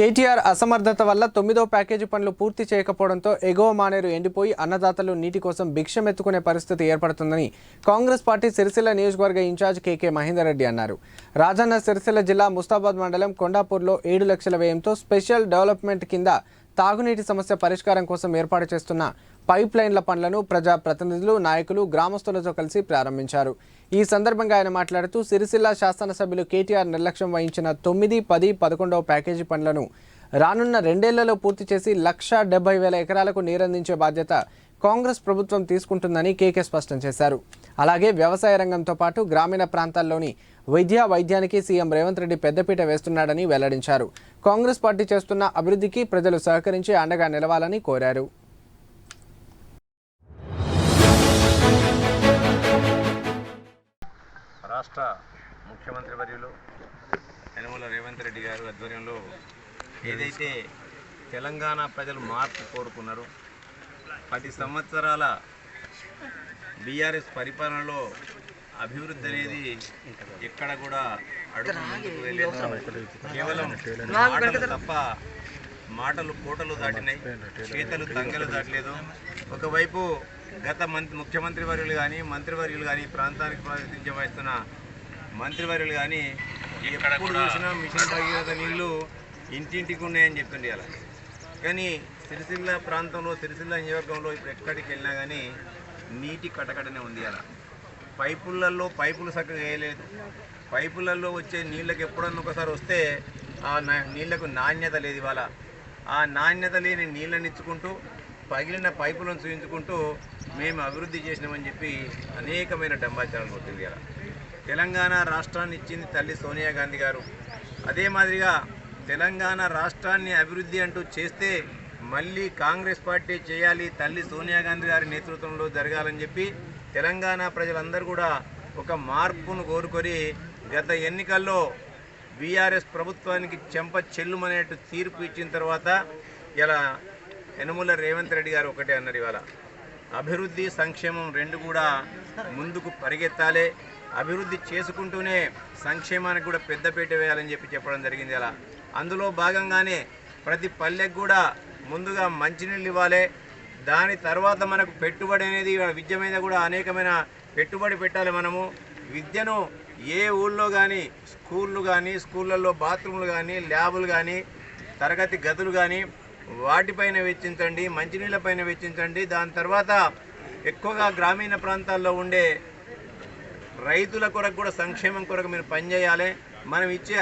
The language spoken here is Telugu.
కేటీఆర్ అసమర్థత వల్ల తొమ్మిదో ప్యాకేజీ పనులు పూర్తి చేయకపోవడంతో ఎగువ మానేరు ఎండిపోయి అన్నదాతలు నీటి కోసం భిక్షమెత్తుకునే పరిస్థితి ఏర్పడుతుందని కాంగ్రెస్ పార్టీ సిరిసిల్ల నియోజకవర్గ ఇన్ఛార్జ్ కేకే మహేందర్ రెడ్డి అన్నారు. రాజన్న సిరిసిల్ల జిల్లా ముస్తాబాద్ మండలం కొండాపూర్లో ఏడు లక్షల వ్యయంతో స్పెషల్ డెవలప్మెంట్ కింద తాగునీటి సమస్య పరిష్కారం కోసం ఏర్పాటు చేస్తున్న పైప్ లైన్ల పనులను ప్రజా ప్రతినిధులు నాయకులు గ్రామస్తులతో కలిసి ప్రారంభించారు. ఈ సందర్భంగా ఆయన మాట్లాడుతూ సిరిసిల్ల శాసనసభ్యులు కేటీఆర్ నిర్లక్ష్యం వహించిన తొమ్మిది పది పదకొండవ ప్యాకేజీ పనులను రానున్న రెండేళ్ళలో పూర్తి చేసి లక్ష డెబ్బై వేల ఎకరాలకు నీరందించే బాధ్యత కాంగ్రెస్ ప్రభుత్వం తీసుకుంటుందని కేకే స్పష్టం చేశారు. అలాగే వ్యవసాయ రంగంతో పాటు గ్రామీణ ప్రాంతాల్లోని వైద్య వైద్యానికి సీఎం రేవంత్ రెడ్డి పెద్దపీట వేస్తున్నాడని వెల్లడించారు. కాంగ్రెస్ పార్టీ చేస్తున్న అభివృద్ధికి ప్రజలు సహకరించి అండగా నిలవాలని కోరారు. రాష్ట్ర ముఖ్యమంత్రి వర్యులు యనమల రేవంత్ రెడ్డి గారు ఆధ్వర్యంలో ఏదైతే తెలంగాణ ప్రజలు మార్పు కోరుకున్నారో పది సంవత్సరాల బీఆర్ఎస్ పరిపాలనలో అభివృద్ధి అనేది ఎక్కడ కూడా అడుగు ముందుకు వెళ్ళలేదు కేవలం మాటలు తప్ప మాటలు కోటలు దాటినాయి చేతలు తంగలు దాటలేదు. ఒకవైపు గత మంత్రి ముఖ్యమంత్రి వర్యులు కానీ మంత్రివర్యులు కానీ ప్రాంతానికి ప్రాతినిధ్యం వహిస్తున్న మంత్రివర్యులు కానీ ఎక్కడ చూసినా మిషన్ భగీరథ నీళ్ళు ఇంటింటికి ఉన్నాయని చెప్తుండే అలా. కానీ సిరిసిల్ల ప్రాంతంలో సిరిసిల్ల నియోజకవర్గంలో ఇప్పుడు ఎక్కడికి వెళ్ళినా కానీ నీటి కటకటనే ఉంది అలా. పైపులలో పైపులు చక్కగా వేయలేదు. పైపులలో వచ్చే నీళ్ళకి ఎప్పుడన్నా ఒకసారి వస్తే ఆ నీళ్ళకు నాణ్యత లేదు ఇవాళ. ఆ నాణ్యత లేని నీళ్ళని ఇచ్చుకుంటూ పగిలిన పైపులను చూపించుకుంటూ మేము అభివృద్ధి చేసినామని చెప్పి అనేకమైన డంబాచారాలు కొట్టింది కదా తెలంగాణ రాష్ట్రాన్ని ఇచ్చింది తల్లి సోనియా గాంధీ గారు. అదే మాదిరిగా తెలంగాణ రాష్ట్రాన్ని అభివృద్ధి అంటూ చేస్తే మళ్ళీ కాంగ్రెస్ పార్టీ చేయాలి తల్లి సోనియా గాంధీ గారి నేతృత్వంలో జరగాలని చెప్పి తెలంగాణ ప్రజలందరూ కూడా ఒక మార్పును కోరుకొని గత ఎన్నికల్లో బీఆర్ఎస్ ప్రభుత్వానికి చెంప చెల్లుమనేట్టు తీర్పు ఇచ్చిన తర్వాత ఇలా యనమూల రేవంత్ రెడ్డి గారు ఒకటే అన్నారు ఇవాళ. అభివృద్ధి సంక్షేమం రెండు కూడా ముందుకు పరిగెత్తాలి. అభివృద్ధి చేసుకుంటూనే సంక్షేమానికి కూడా పెద్దపీట వేయాలని చెప్పి చెప్పడం జరిగింది అలా అందులో భాగంగానే ప్రతి పల్లెకు కూడా ముందుగా మంచినీళ్ళు ఇవ్వాలి. దాని తర్వాత మనకు పెట్టుబడి అనేది విద్య మీద కూడా అనేకమైన పెట్టుబడి పెట్టాలి మనము. విద్యను ఏ ఊళ్ళో కానీ స్కూళ్ళు కానీ స్కూళ్ళల్లో బాత్రూమ్లు కానీ ల్యాబులు కానీ తరగతి గదులు కానీ వాటిపైన వెచ్చించండి మంచినీళ్ళపైన వెచ్చించండి. దాని తర్వాత ఎక్కువగా గ్రామీణ ప్రాంతాల్లో ఉండే రైతుల కొరకు కూడా సంక్షేమం కొరకు మీరు పనిచేయాలి. మనం ఇచ్చే